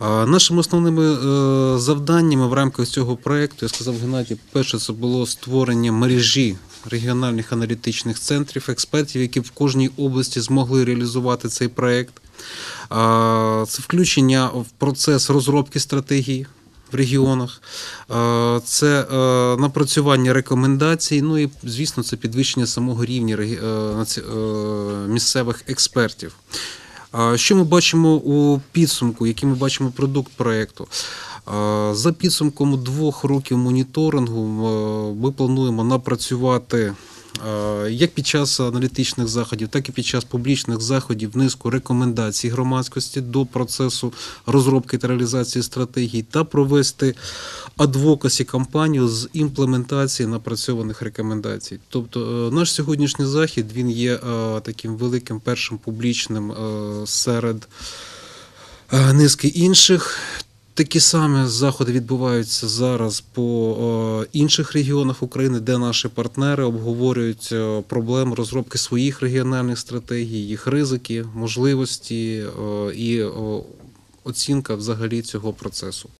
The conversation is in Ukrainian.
Нашими основними е, завданнями в рамках цього проєкту, я сказав Геннадій, перше це було створення мережі регіональних аналітичних центрів, експертів, які в кожній області змогли реалізувати цей проєкт. Це включення в процес розробки стратегії в регіонах, це е, напрацювання рекомендацій, ну і, звісно, це підвищення самого рівня е, місцевих експертів. Що ми бачимо у підсумку, який ми бачимо продукт проєкту? За підсумком двох років моніторингу ми плануємо напрацювати як під час аналітичних заходів, так і під час публічних заходів низку рекомендацій громадськості до процесу розробки та реалізації стратегій та провести адвокасі кампанію з імплементації напрацьованих рекомендацій. Тобто е, наш сьогоднішній захід він є е, таким великим першим публічним е, серед е, низки інших. Такі самі заходи відбуваються зараз по е, інших регіонах України, де наші партнери обговорюють е, проблеми розробки своїх регіональних стратегій, їх ризики, можливості е, і оцінка взагалі цього процесу.